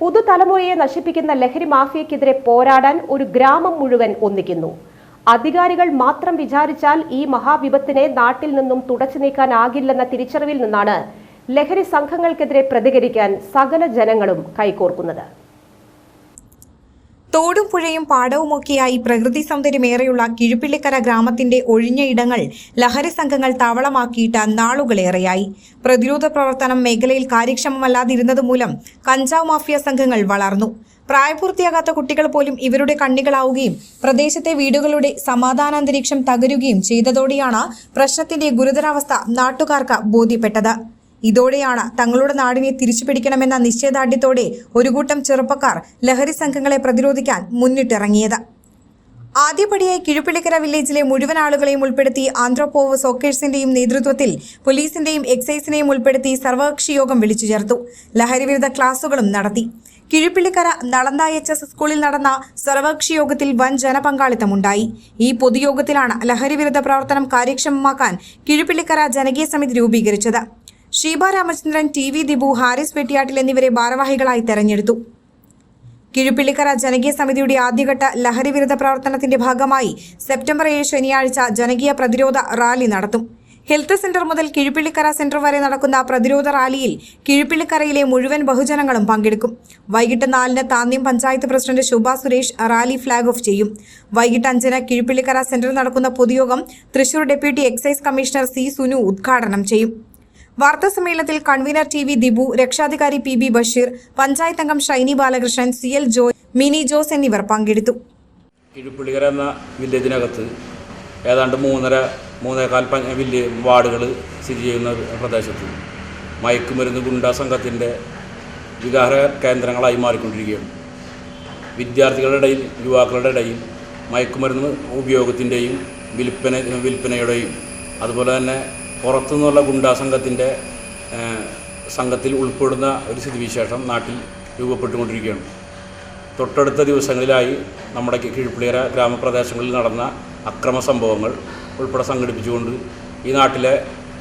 പുതുതലമുറയെ നശിപ്പിക്കുന്ന ലഹരി മാഫിയക്കെതിരെ പോരാടാൻ ഒരു ഗ്രാമം മുഴുവൻ ഒന്നിക്കുന്നു. അധികാരികൾ മാത്രം വിചാരിച്ചാൽ ഈ മഹാവിപത്തിനെ നാട്ടിൽ നിന്നും തുടച്ചു നീക്കാനാകില്ലെന്ന തിരിച്ചറിവിൽ നിന്നാണ് ലഹരി സംഘങ്ങൾക്കെതിരെ പ്രതികരിക്കാൻ സകല ജനങ്ങളും കൈകോർക്കുന്നത്. തോടും പുഴയും പാടവുമൊക്കെയായി പ്രകൃതി സൗന്ദര്യമേറെയുള്ള കിഴുപ്പിള്ളിക്കര ഗ്രാമത്തിന്റെ ഒഴിഞ്ഞ ഇടങ്ങൾ ലഹരി സംഘങ്ങൾ താവളമാക്കിയിട്ട് നാളുകളേറെയായി. പ്രതിരോധ പ്രവർത്തനം മേഖലയിൽ കാര്യക്ഷമമല്ലാതിരുന്നത് മൂലം കഞ്ചാവ് മാഫിയ സംഘങ്ങൾ വളർന്നു. പ്രായപൂർത്തിയാകാത്ത കുട്ടികൾ പോലും ഇവരുടെ കണ്ണികളാവുകയും പ്രദേശത്തെ വീടുകളുടെ സമാധാനാന്തരീക്ഷം തകരുകയും ചെയ്തതോടെയാണ് പ്രശ്നത്തിന്റെ ഗുരുതരാവസ്ഥ നാട്ടുകാർക്ക് ബോധ്യപ്പെട്ടത്. ഇതോടെയാണ് തങ്ങളുടെ നാടിനെ തിരിച്ചുപിടിക്കണമെന്ന നിശ്ചയദാർഢ്യത്തോടെ ഒരു കൂട്ടം ചെറുപ്പക്കാർ ലഹരി സംഘങ്ങളെ പ്രതിരോധിക്കാൻ മുന്നിട്ടിറങ്ങിയത്. ആദ്യപടിയായി കിഴുപ്പിളിക്കര വില്ലേജിലെ മുഴുവൻ ആളുകളെയും ഉൾപ്പെടുത്തി ആന്ത്രോപോവ് സോക്കേഴ്സിന്റെയും നേതൃത്വത്തിൽ പോലീസിന്റെയും എക്സൈസിനെയും ഉൾപ്പെടുത്തി സർവകക്ഷി യോഗം വിളിച്ചു ചേർത്തു. ലഹരിവിരുദ്ധ ക്ലാസുകളും നടത്തി. കിഴുപ്പിള്ളിക്കര നളന്ത എച്ച് എസ് സ്കൂളിൽ നടന്ന സർവകക്ഷി യോഗത്തിൽ വൻ ജനപങ്കാളിത്തമുണ്ടായി. ഈ പൊതുയോഗത്തിലാണ് ലഹരിവിരുദ്ധ പ്രവർത്തനം കാര്യക്ഷമമാക്കാൻ കിഴുപ്പിള്ളിക്കര ജനകീയ സമിതി രൂപീകരിച്ചത്. ഷീബ രാമചന്ദ്രൻ ടി വി ദിബു ഹാരിസ് വെട്ടിയാട്ടിൽ എന്നിവരെ ഭാരവാഹികളായി തെരഞ്ഞെടുത്തു. കിഴുപ്പിള്ളിക്കര ജനകീയ സമിതിയുടെ ആദ്യഘട്ട ലഹരിവിരുദ്ധ പ്രവർത്തനത്തിന്റെ ഭാഗമായി സെപ്റ്റംബർ ഏഴ് ശനിയാഴ്ച ജനകീയ പ്രതിരോധ റാലി നടത്തും. ഹെൽത്ത് സെന്റർ മുതൽ കിഴുപ്പിള്ളിക്കര സെന്റർ വരെ നടക്കുന്ന പ്രതിരോധ റാലിയിൽ കിഴുപ്പിള്ളിക്കരയിലെ മുഴുവൻ ബഹുജനങ്ങളും പങ്കെടുക്കും. വൈകിട്ട് നാലിന് Thanyam panchayat president Shubha Suresh rally flag off ചെയ്യും. വൈകിട്ട് അഞ്ചിന് കിഴുപ്പിള്ളിക്കര സെന്ററിൽ നടക്കുന്ന പൊതുയോഗം Thrissur deputy excise commissioner C Sunu ഉദ്ഘാടനം ചെയ്യും. വാർത്താസമ്മേളനത്തിൽ കൺവീനർ ടി വി ദിബു രക്ഷാധികാരി പി ബി ബഷീർ പഞ്ചായത്ത് അംഗം ഷൈനി ബാലകൃഷ്ണൻ സി എൽ ജോയ് മിനി ജോസ് എന്നിവർ പങ്കെടുത്തു. കിഴുപ്പള്ളിക്കര എന്ന വില്ലേജിനകത്ത് ഏതാണ്ട് മൂന്നര മൂന്നേകാൽ വില്ലേ വാർഡുകൾ സ്ഥിതി ചെയ്യുന്ന പ്രദേശത്ത് മയക്കുമരുന്ന് ഗുണ്ടാ സംഘത്തിന്റെ വികാര കേന്ദ്രങ്ങളായി മാറിക്കൊണ്ടിരിക്കുകയാണ്. വിദ്യാർത്ഥികളുടെ ഇടയിൽ യുവാക്കളുടെ ഇടയിൽ മയക്കുമരുന്ന് ഉപയോഗത്തിന്റെയും വിൽപ്പന വിൽപ്പനയുടെയും അതുപോലെ തന്നെ പുറത്തുനിന്നുള്ള ഗുണ്ടാ സംഘത്തിന്റെ സംഘത്തിൽ ഉൾപ്പെടുന്ന ഒരു സ്ഥിതിവിശേഷം നാട്ടിൽ രൂപപ്പെട്ടുകൊണ്ടിരിക്കുകയാണ്. തൊട്ടടുത്ത ദിവസങ്ങളിലായി നമ്മുടെ കീഴ്പ്പിളിയര ഗ്രാമപ്രദേശങ്ങളിൽ നടന്ന അക്രമ സംഭവങ്ങൾ ഉൾപ്പെടെ സംഘടിപ്പിച്ചുകൊണ്ട് ഈ നാട്ടിലെ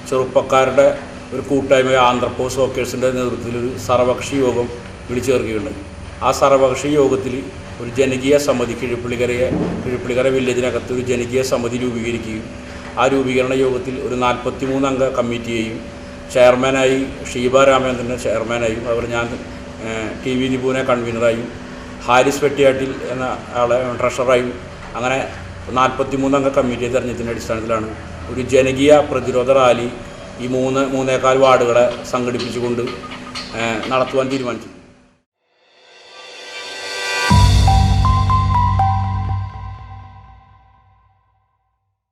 ചെറുപ്പക്കാരുടെ ഒരു കൂട്ടായ്മ ആന്ധ്രപ്പോ സോക്കേഴ്സിന്റെ നേതൃത്വത്തിൽ ഒരു സർവകക്ഷി യോഗം വിളിച്ചു ചേർക്കുകയുണ്ടായി ആ സർവകക്ഷി യോഗത്തിൽ ഒരു ജനകീയ സമിതി കിഴിപ്പുള്ളിക്കരയെ കിഴിപ്പുള്ളിക്കര വില്ലേജിനകത്ത് ഒരു ജനകീയ സമിതി രൂപീകരിക്കുകയും ആ രൂപീകരണ യോഗത്തിൽ ഒരു നാൽപ്പത്തി മൂന്നംഗ കമ്മിറ്റിയെയും ചെയർമാനായി ഷീബ രാമേന്ദ്രനെ ചെയർമാനായും അതുപോലെ ഞാൻ ടി വി ദിപുവിനെ കൺവീനറായും ഹാരിസ് വെട്ടിയാട്ടിൽ എന്ന ആളെ ട്രഷറായും അങ്ങനെ നാൽപ്പത്തി മൂന്നംഗ കമ്മിറ്റി തെരഞ്ഞെടുപ്പിന്റെ അടിസ്ഥാനത്തിലാണ് ഒരു ജനകീയ പ്രതിരോധ റാലി ഈ മൂന്ന് മൂന്നേക്കാൽ വാർഡുകളെ സംഘടിപ്പിച്ചുകൊണ്ട് നടത്തുവാൻ തീരുമാനിച്ചു